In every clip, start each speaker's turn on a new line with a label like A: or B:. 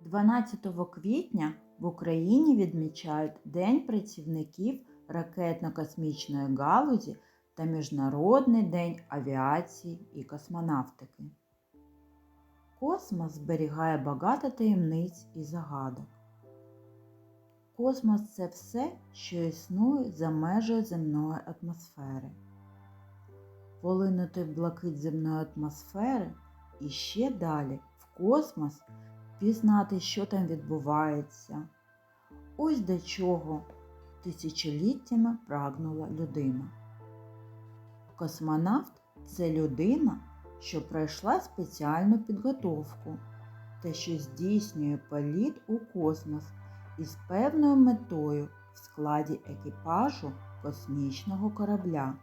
A: 12 квітня в Україні відмічають День працівників ракетно-космічної галузі та Міжнародний день авіації і космонавтики. Космос зберігає багато таємниць і загадок. Космос це все, що існує за межею земної атмосфери. Полинути в блакить земної атмосфери і ще далі в космос пізнати, що там відбувається. Ось до чого тисячоліттями прагнула людина. Космонавт це людина, що пройшла спеціальну підготовку та що здійснює політ у космос із певною метою в складі екіпажу космічного корабля.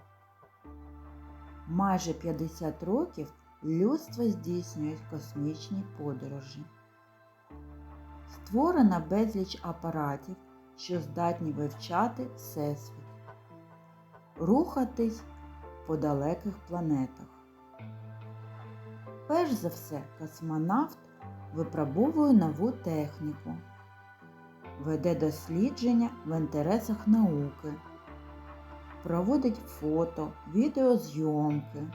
A: Майже 50 років людство здійснює космічні подорожі. Створено безліч апаратів, що здатні вивчати Всесвіт, рухатись по далеких планетах. Перш за все, космонавт випробовує нову техніку, веде дослідження в інтересах науки, проводить фото, відеозйомки,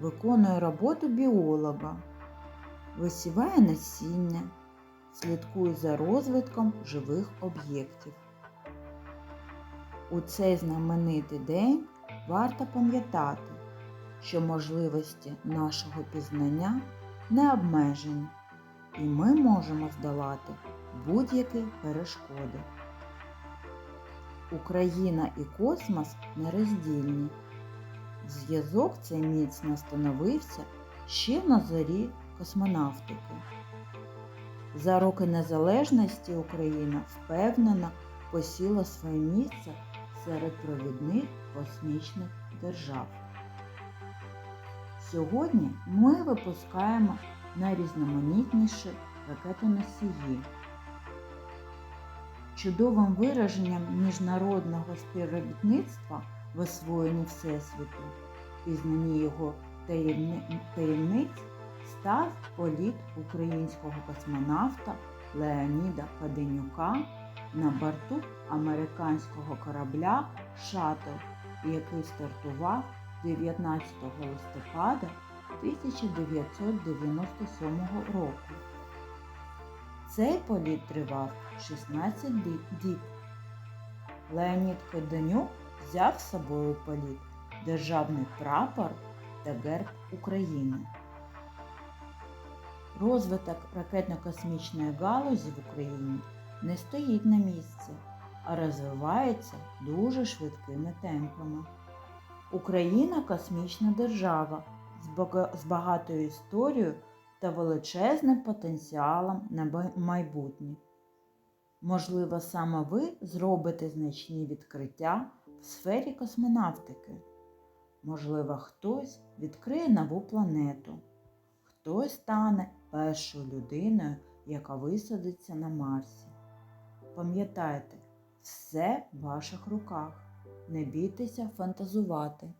A: виконує роботу біолога, висіває насіння, слідкує за розвитком живих об'єктів. У цей знаменитий день варто пам'ятати, що можливості нашого пізнання не обмежені, і ми можемо здолати будь-які перешкоди. Україна і космос нероздільні. Зв'язок цей міцно становився ще на зорі космонавтики. За роки незалежності Україна впевнено посіла своє місце серед провідних космічних держав. Сьогодні ми випускаємо найрізноманітніші ракетоносії. Чудовим вираженням міжнародного співробітництва в освоєнні Всесвіту, пізнанні його таємни- таємниць став політ українського космонавта Леоніда Каденюка на борту американського корабля Шаттл, який стартував 19 листопада 1997 року. Цей політ тривав 16 діб. Леонід Каденюк взяв з собою політ державний прапор та герб України. Розвиток ракетно-космічної галузі в Україні не стоїть на місці, а розвивається дуже швидкими темпами. Україна космічна держава з багатою історією та величезним потенціалом на майбутнє. Можливо, саме ви зробите значні відкриття в сфері космонавтики. Можливо, хтось відкриє нову планету, хтось стане першою людиною, яка висадиться на Марсі. Пам'ятайте, все в ваших руках. Не бійтеся фантазувати.